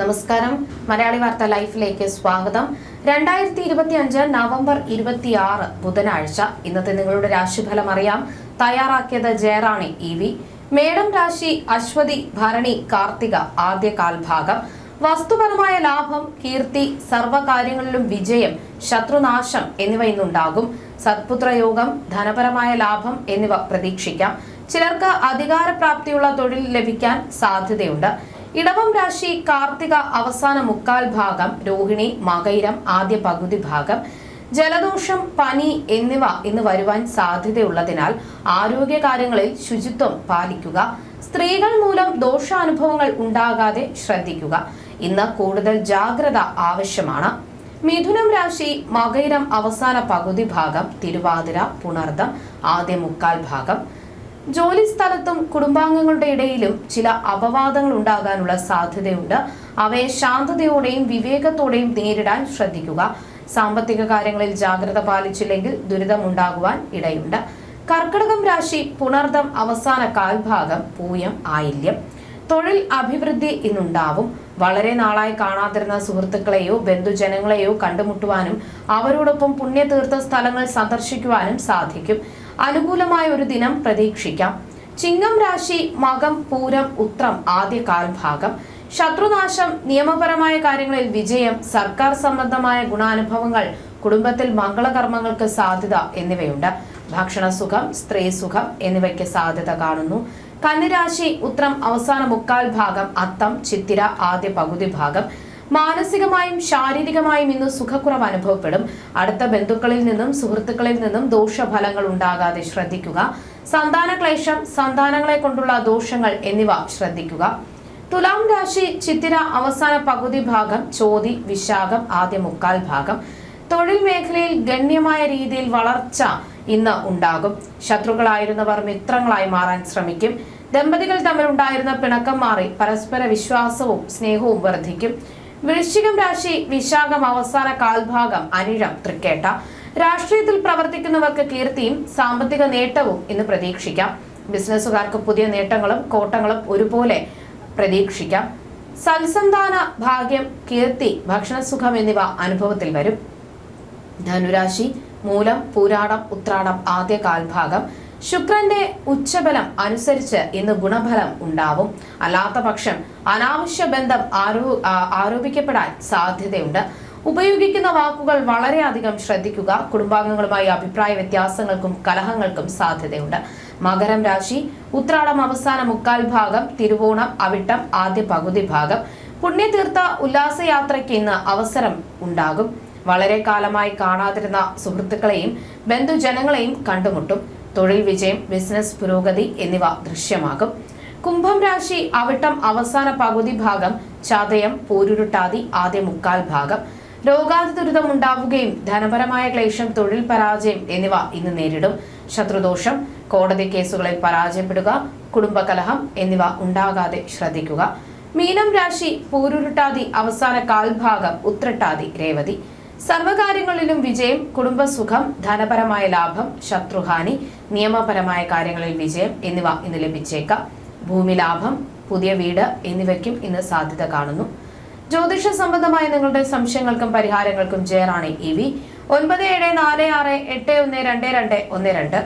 നമസ്കാരം. മലയാളി വാർത്ത ലൈഫിലേക്ക് സ്വാഗതം. രണ്ടായിരത്തി ഇരുപത്തി അഞ്ച് നവംബർ ഇരുപത്തിയാറ് ബുധനാഴ്ച. ഇന്നത്തെ നിങ്ങളുടെ രാശിഫലം അറിയാം. തയ്യാറാക്കിയത് ജയറാണി ഇ വി. മേടം രാശി അശ്വതി ഭരണി കാർത്തിക ആദ്യ കാൽഭാഗം. വസ്തുപരമായ ലാഭം കീർത്തി സർവകാര്യങ്ങളിലും വിജയം ശത്രുനാശം എന്നിവ ഇന്നുണ്ടാകും. സത്പുത്രയോഗം ധനപരമായ ലാഭം എന്നിവ പ്രതീക്ഷിക്കാം. ചിലർക്ക് അധികാരപ്രാപ്തിയുള്ള തൊഴിൽ ലഭിക്കാൻ സാധ്യതയുണ്ട്. ഇടവം രാശി കാർത്തിക അവസാന മുക്കാൽ ഭാഗം രോഹിണി മകൈരം ആദ്യ പകുതി ഭാഗം ജലദോഷം പനി എന്നിവ ഇന്ന് വരുവാൻ സാധ്യതയുള്ളതിനാൽ ആരോഗ്യകാര്യങ്ങളിൽ ശുചിത്വം പാലിക്കുക. സ്ത്രീകൾ മൂലം ദോഷാനുഭവങ്ങൾ ഉണ്ടാകാതെ ശ്രദ്ധിക്കുക. ഇന്ന് കൂടുതൽ ജാഗ്രത ആവശ്യമാണ്. മിഥുനം രാശി മകൈരം അവസാന പകുതി ഭാഗം തിരുവാതിര പുണർദം ആദ്യ മുക്കാൽ ഭാഗം ജോലി സ്ഥലത്തും കുടുംബാംഗങ്ങളുടെ ഇടയിലും ചില അപവാദങ്ങൾ ഉണ്ടാകാനുള്ള സാധ്യതയുണ്ട്. അവയെ ശാന്തതയോടെയും വിവേകത്തോടെയും നേരിടാൻ ശ്രദ്ധിക്കുക. സാമ്പത്തിക കാര്യങ്ങളിൽ ജാഗ്രത പാലിച്ചില്ലെങ്കിൽ ദുരിതമുണ്ടാകുവാൻ ഇടയുണ്ട്. കർക്കിടകം രാശി പുണർദം അവസാന കാൽഭാഗം പൂയം ആയില്യം. തൊഴിൽ അഭിവൃദ്ധി ഇന്നുണ്ടാവും. വളരെ നാളായി കാണാതിരുന്ന സുഹൃത്തുക്കളെയോ ബന്ധുജനങ്ങളെയോ കണ്ടുമുട്ടുവാനും അവരോടൊപ്പം പുണ്യതീർത്ഥ സ്ഥലങ്ങൾ സന്ദർശിക്കുവാനും സാധിക്കും. അനുകൂലമായ ഒരു ദിനം പ്രതീക്ഷിക്കാം. ചിങ്ങം രാശി മകം പൂരം ഉത്രം ആദ്യ കാൽഭാഗം ശത്രുനാശം നിയമപരമായ കാര്യങ്ങളിൽ വിജയം സർക്കാർ സംബന്ധമായ ഗുണാനുഭവങ്ങൾ കുടുംബത്തിൽ മംഗളകർമ്മങ്ങൾക്ക് സാധ്യത എന്നിവയുണ്ട്. ഭക്ഷണസുഖം സ്ത്രീ സുഖം എന്നിവയ്ക്ക് സാധ്യത കാണുന്നു. കന്നിരാശി ഉത്രം അവസാന മുക്കാൽ ഭാഗം അത്തം ചിത്തിര ആദ്യ പകുതി ഭാഗം. മാനസികമായും ശാരീരികമായും ഇന്ന് സുഖക്കുറവ് അനുഭവപ്പെടും. അടുത്ത ബന്ധുക്കളിൽ നിന്നും സുഹൃത്തുക്കളിൽ നിന്നും ദോഷഫലങ്ങൾ ഉണ്ടാകാതെ ശ്രദ്ധിക്കുക. സന്താന ക്ലേശം സന്താനങ്ങളെ കൊണ്ടുള്ള ദോഷങ്ങൾ എന്നിവ ശ്രദ്ധിക്കുക. തുലാം രാശി ചിത്തിര അവസാന പകുതി ഭാഗം ചോതി വിശാഖം ആദ്യ മുക്കാൽ ഭാഗം. തൊഴിൽ മേഖലയിൽ ഗണ്യമായ രീതിയിൽ വളർച്ച ഇന്ന് ഉണ്ടാകും. ശത്രുക്കളായിരുന്നവർ മിത്രങ്ങളായി മാറാൻ ശ്രമിക്കും. ദമ്പതികൾ തമ്മിലുണ്ടായിരുന്ന പിണക്കം മാറി പരസ്പര വിശ്വാസവും സ്നേഹവും വർദ്ധിക്കും. വൃശ്ചികം രാശി വിശാഖം അവസാന കാൽഭാഗം അനിഴം തൃക്കേട്ട. രാഷ്ട്രീയത്തിൽ പ്രവർത്തിക്കുന്നവർക്ക് കീർത്തിയും സാമ്പത്തിക നേട്ടവും ഇന്ന് പ്രതീക്ഷിക്കാം. ബിസിനസ്സുകാർക്ക് പുതിയ നേട്ടങ്ങളും കോട്ടങ്ങളും ഒരുപോലെ പ്രതീക്ഷിക്കാം. സൽസന്താന ഭാഗ്യം കീർത്തി ഭക്ഷണസുഖം എന്നിവ അനുഭവത്തിൽ വരും. ധനുരാശി മൂലം പൂരാടം ഉത്രാടം ആദ്യ കാൽഭാഗം ശുക്രന്റെ ഉച്ചബലം അനുസരിച്ച് ഇന്ന് ഗുണഫലം ഉണ്ടാവും. അല്ലാത്ത പക്ഷം അനാവശ്യ ബന്ധം ആരോ ആരോപിക്കപ്പെടാൻ സാധ്യതയുണ്ട്. ഉപയോഗിക്കുന്ന വാക്കുകൾ വളരെയധികം ശ്രദ്ധിക്കുക. കുടുംബാംഗങ്ങളുമായി അഭിപ്രായ വ്യത്യാസങ്ങൾക്കും കലഹങ്ങൾക്കും സാധ്യതയുണ്ട്. മകരം രാശി ഉത്രാടം അവസാന മുക്കാൽ ഭാഗം തിരുവോണം അവിട്ടം ആദ്യ പകുതി ഭാഗം. പുണ്യതീർത്ഥ ഉല്ലാസയാത്രയ്ക്ക് ഇന്ന് അവസരം ഉണ്ടാകും. വളരെ കാലമായി കാണാതിരുന്ന സുഹൃത്തുക്കളെയും ബന്ധുജനങ്ങളെയും കണ്ടുമുട്ടും. തൊഴിൽ വിജയം ബിസിനസ് പുരോഗതി എന്നിവ ദൃശ്യമാകും. കുംഭം രാശി അവിട്ടം അവസാന പകുതി ഭാഗം ചതയം പോരുരുട്ടാതി ആദ്യ മുക്കാൽ ഭാഗം. രോഗാതി ദുരിതം ഉണ്ടാവുകയും ധനപരമായ ക്ലേശം തൊഴിൽ പരാജയം എന്നിവ ഇന്ന് നേരിടും. ശത്രുദോഷം കോടതി കേസുകളിൽ പരാജയപ്പെടുക കുടുംബകലഹം എന്നിവ ഉണ്ടാകാതെ ശ്രദ്ധിക്കുക. മീനം രാശി പൂരുരുട്ടാതി അവസാന കാൽഭാഗം ഉത്രട്ടാതി രേവതി. സർവകാര്യങ്ങളിലും വിജയം കുടുംബസുഖം ധനപരമായ ലാഭം ശത്രുഹാനി നിയമപരമായ കാര്യങ്ങളിൽ വിജയം എന്നിവ ഇന്ന് ലഭിച്ചേക്കാം. ഭൂമി ലാഭം പുതിയ വീട് എന്നിവയ്ക്കും ഇന്ന് സാധ്യത കാണുന്നു. ജ്യോതിഷ സംബന്ധമായ നിങ്ങളുടെ സംശയങ്ങൾക്കും പരിഹാരങ്ങൾക്കും ജയറാണി ഇ വി. ഒൻപത് ഏഴ് നാല് ആറ് എട്ട് ഒന്ന് രണ്ട് രണ്ട് ഒന്ന് രണ്ട്.